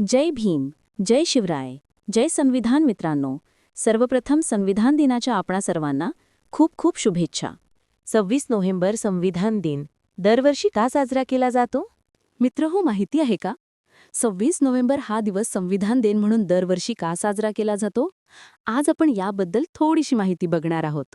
जय भीम जय शिवराय. जय संविधान मित्रांनो सर्वप्रथम संविधान दिनाच्या आपणा सर्वांना खूप खूप शुभेच्छा. सव्वीस नोव्हेंबर संविधान दिन. दरवर्षी का साजरा केला जातो? मित्र हो माहिती आहे का? सव्वीस नोव्हेंबर हा दिवस संविधान दिन म्हणून दरवर्षी का साजरा केला जातो? आज आपण याबद्दल थोडीशी माहिती बघणार आहोत.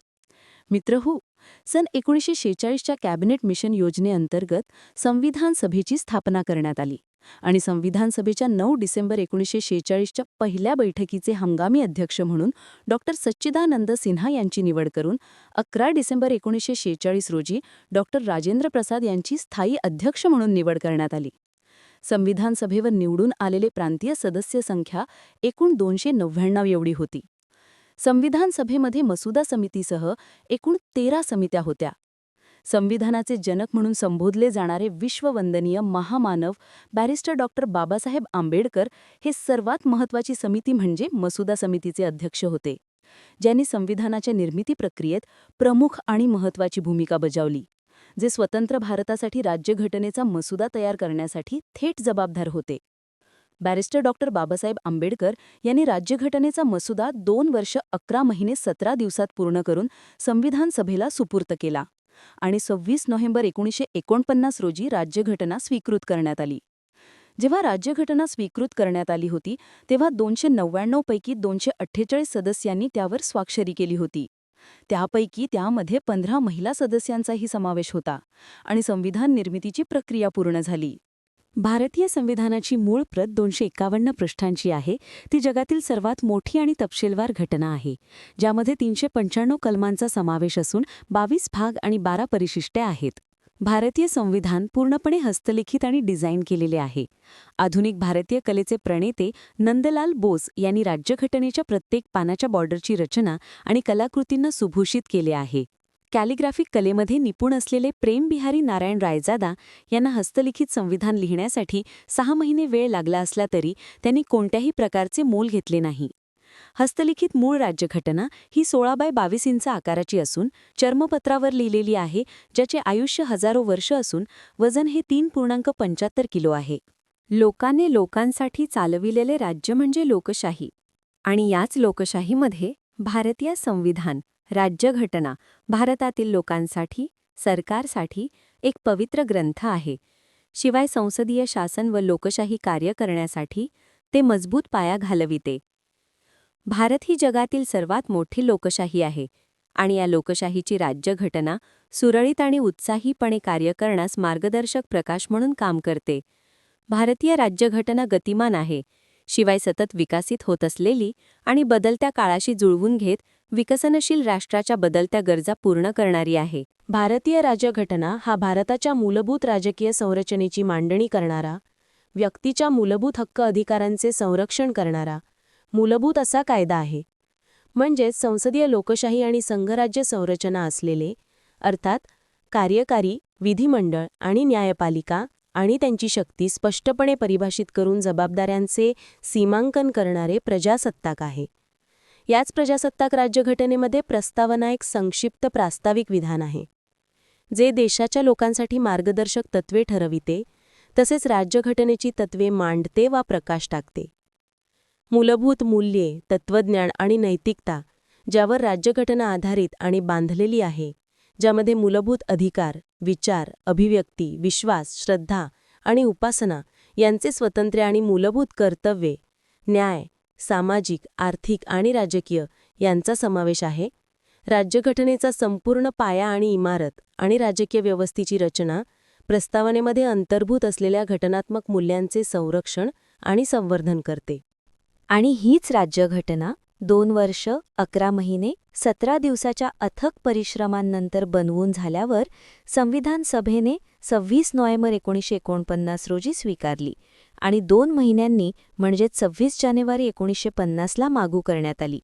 मित्र हो सन एकोणीसशे शेहेचाळीसच्या कॅबिनेट मिशन योजनेअंतर्गत संविधान सभेची स्थापना करण्यात आली. आणि संविधान सभेच्या नऊ डिसेंबर एकोणीसशे शेहेचाळीसच्या पहिल्या बैठकीचे हंगामी अध्यक्ष म्हणून डॉक्टर सच्चिदानंद सिन्हा यांची निवड करून अकरा डिसेंबर एकोणीसशे शेहेचाळीस रोजी डॉक्टर राजेंद्र प्रसाद यांची स्थायी अध्यक्ष म्हणून निवड करण्यात आली. संविधान सभेवर निवडून आलेले प्रांतीय सदस्य संख्या एकूण दोनशे नव्याण्णव एवढी होती. संविधान सभेमध्ये मसुदा समितीसह एकूण तेरा समित्या होत्या. संविधानाचे जनक म्हणून संबोधले जाणारे विश्ववंदनीय महामानव बॅरिस्टर डॉक्टर बाबासाहेब आंबेडकर हे सर्वात महत्त्वाची समिती म्हणजे मसुदा समितीचे अध्यक्ष होते ज्यांनी संविधानाच्या निर्मिती प्रक्रियेत प्रमुख आणि महत्त्वाची भूमिका बजावली जे स्वतंत्र भारतासाठी राज्यघटनेचा मसुदा तयार करण्यासाठी थेट जबाबदार होते. बॅरिस्टर डॉक्टर बाबासाहेब आंबेडकर यांनी राज्यघटनेचा मसुदा दोन वर्ष अकरा महिने सतरा दिवसात पूर्ण करून संविधान सभेला सुपूर्त केला. आणि सव्वीस नोव्हेंबर एकोणीसशे एकोणपन्नास रोजी राज्यघटना स्वीकृत करण्यात आली. जेव्हा राज्यघटना स्वीकृत करण्यात आली होती तेव्हा दोनशे नव्याण्णव पैकी दोनशे अठ्ठेचाळीस सदस्यांनी त्यावर स्वाक्षरी केली होती. त्यापैकी त्यामध्ये पंधरा महिला सदस्यांचाही समावेश होता आणि संविधान निर्मितीची प्रक्रिया पूर्ण झाली. भारतीय संविधानाची मूळ प्रत दोनशे एकावन्न पृष्ठांची आहे. ती जगातील सर्वात मोठी आणि तपशीलवार घटना आहे. ज्यामध्ये तीनशे पंच्याण्णव कलमांचा समावेश असून बावीस भाग आणि बारा परिशिष्टे आहेत. भारतीय संविधान पूर्णपणे हस्तलिखित आणि डिझाईन केलेले आहे. आधुनिक भारतीय कलेचे प्रणेते नंदलाल बोस यांनी राज्यघटनेच्या प्रत्येक पानाच्या बॉर्डरची रचना आणि कलाकृतींना सुभूषित केले आहे. कॅलिग्राफिक कलेमध्ये निपुण असलेले प्रेमबिहारी नारायण रायजादा यांना हस्तलिखित संविधान लिहिण्यासाठी सहा महिने वेळ लागला असला तरी त्यांनी कोणत्याही प्रकारचे मोल घेतले नाही. हस्तलिखित मूळ राज्यघटना ही सोळा बाय बावीस इंच आकाराची असून चर्मपत्रावर लिहिलेली आहे ज्याचे आयुष्य हजारो वर्ष असून वजन हे तीन पूर्णांक पंच्याहत्तर किलो आहे. लोकाने लोकांसाठी चालविलेले राज्य म्हणजे लोकशाही. आणि याच लोकशाहीमध्ये भारतीय संविधान राज्यघटना भारतातील लोकांसाठी सरकारसाठी एक पवित्र ग्रंथ आहे. शिवाय संसदीय शासन व लोकशाही कार्य करण्यासाठी ते मजबूत पाया घालविते. भारत ही जगातील सर्वात मोठी लोकशाही आहे आणि या लोकशाहीची राज्यघटना सुरळीत आणि उत्साहीपणे कार्य करण्यास मार्गदर्शक प्रकाश म्हणून काम करते. भारतीय राज्यघटना गतिमान आहे. शिवाय सतत विकसित होत असलेली आणि बदलत्या काळाशी जुळवून घेत विकसनशील राष्ट्राच्या बदलत्या गरजा पूर्ण करणारी आहे. भारतीय राज्यघटना हा भारताच्या मूलभूत राजकीय संरचनेची मांडणी करणारा व्यक्तीच्या मूलभूत हक्क अधिकारांचे संरक्षण करणारा मूलभूत असा कायदा आहे. म्हणजेच संसदीय लोकशाही आणि संघराज्य संरचना असलेले अर्थात कार्यकारी विधिमंडळ आणि न्यायपालिका आणि त्यांची शक्ती स्पष्टपणे परिभाषित करून जबाबदाऱ्यांचे सीमांकन करणारे प्रजासत्ताक आहे. याच प्रजासत्ताक राज्यघटनेमध्ये प्रस्तावना एक संक्षिप्त प्रास्ताविक विधान आहे जे देशाच्या लोकांसाठी मार्गदर्शक तत्वे ठरविते तसेच राज्यघटनेची तत्वे मांडते वा प्रकाश टाकते. मूलभूत मूल्ये तत्वज्ञान आणि नैतिकता ज्यावर राज्यघटना आधारित आणि बांधलेली आहे ज्यामध्ये मूलभूत अधिकार विचार अभिव्यक्ती विश्वास श्रद्धा आणि उपासना यांचे स्वतंत्र आणि मूलभूत कर्तव्ये न्याय सामाजिक आर्थिक आणि राजकीय यांचा समावेश आहे. राज्यघटनेचा संपूर्ण पाया आणि इमारत आणि राजकीय व्यवस्थेची रचना प्रस्तावनेमध्ये अंतर्भूत असलेल्या घटनात्मक मूल्यांचे संरक्षण आणि संवर्धन करते. आणि हीच राज्यघटना दोन वर्ष अकरा महिने सतरा दिवसाच्या अथक परिश्रमांनंतर बनवून झाल्यावर संविधान सभेने सव्वीस नोव्हेंबर एकोणीसशे एकोणपन्नास रोजी स्वीकारली आणि दोन महिन्यांनी म्हणजेच सव्वीस जानेवारी एकोणीसशे पन्नासला मागू करण्यात आली.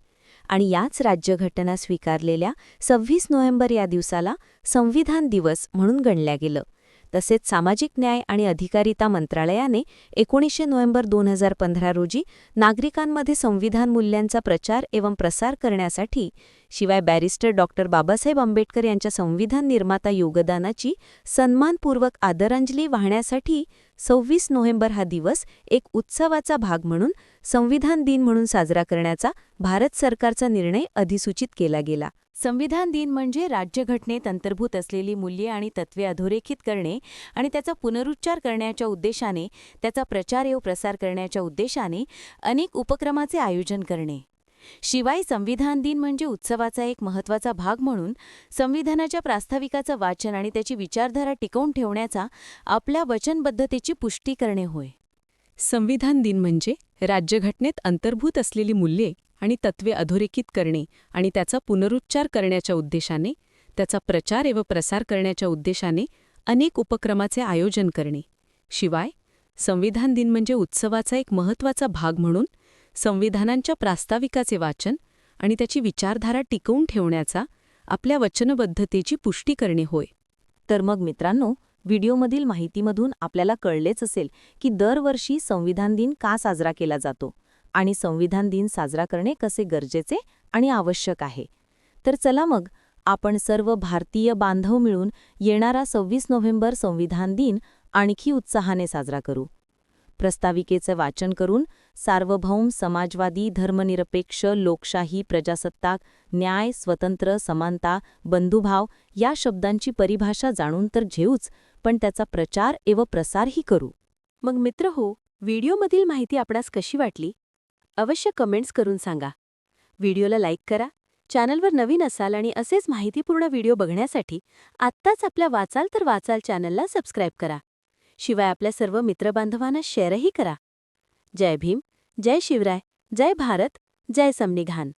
आणि याच राज्यघटना स्वीकारलेल्या सव्वीस नोव्हेंबर या दिवसाला संविधान दिवस म्हणून गणल्या गेलं. तसेच सामाजिक न्याय आणि अधिकारिता मंत्रालयाने एकोणीसशे नोव्हेंबर दोन हजार पंधरा रोजी नागरिकांमध्ये संविधान मूल्यांचा प्रचार एवं प्रसार करण्यासाठी शिवाय बॅरिस्टर डॉक्टर बाबासाहेब आंबेडकर यांच्या संविधान निर्माता योगदानाची सन्मानपूर्वक आदरांजली वाहण्यासाठी सव्वीस नोव्हेंबर हा दिवस एक उत्सवाचा भाग म्हणून संविधान दिन म्हणून साजरा करण्याचा भारत सरकारचा निर्णय अधिसूचित केला गेला. संविधान दिन म्हणजे राज्यघटनेत अंतर्भूत असलेली मूल्ये आणि तत्त्वे अधोरेखित करणे आणि त्याचा पुनरुच्चार करण्याच्या उद्देशाने त्याचा प्रचार एव प्रसार करण्याच्या उद्देशाने अनेक उपक्रमाचे आयोजन करणे. शिवाय संविधान दिन म्हणजे उत्सवाचा एक महत्त्वाचा भाग म्हणून संविधानाच्या प्रास्ताविकाचं वाचन आणि त्याची विचारधारा टिकवून ठेवण्याचा आपल्या वचनबद्धतेची पुष्टी करणे होय. संविधान दिन म्हणजे राज्यघटनेत अंतर्भूत असलेली मूल्ये आणि तत्त्वे अधोरेखित करणे आणि त्याचा पुनरुच्चार करण्याच्या उद्देशाने त्याचा प्रचार व प्रसार करण्याच्या उद्देशाने अनेक उपक्रमाचे आयोजन करणे. शिवाय संविधान दिन म्हणजे उत्सवाचा एक महत्त्वाचा भाग म्हणून संविधानांच्या प्रास्ताविकाचे वाचन आणि त्याची विचारधारा टिकवून ठेवण्याचा आपल्या वचनबद्धतेची पुष्टी करणे होय. तर मग मित्रांनो व्हिडिओमधील माहितीमधून आपल्याला कळलेच असेल की दरवर्षी संविधान दिन का साजरा केला जातो. आणि संविधान दिन साजरा करणे कसे गरजेचे आणि आवश्यक आहे. तर चला मग आपण सर्व भारतीय बांधव मिळून येणारा सव्वीस नोव्हेंबर संविधान दिन आणखी उत्साहाने साजरा करू. प्रस्ताविकेचं वाचन करून सार्वभौम समाजवादी धर्मनिरपेक्ष लोकशाही प्रजासत्ताक न्याय स्वतंत्र समानता बंधुभाव या शब्दांची परिभाषा जाणून तर घेऊच पण त्याचा प्रचार एव प्रसारही करू. मग मित्र हो व्हिडिओमधील माहिती आपणास कशी वाटली? अवश्य कमेंट्स करून सांगा. व्हिडिओला लाईक करा चॅनलवर नवीन असाल आणि असेच माहितीपूर्ण व्हिडिओ बघण्यासाठी आत्ताच आपल्या वाचाल तर वाचाल चॅनलला सबस्क्राईब करा. शिवाय आपल्या सर्व मित्रबांधवांना शेअरही करा. जय भीम जय शिवराय जय भारत जय समनिघान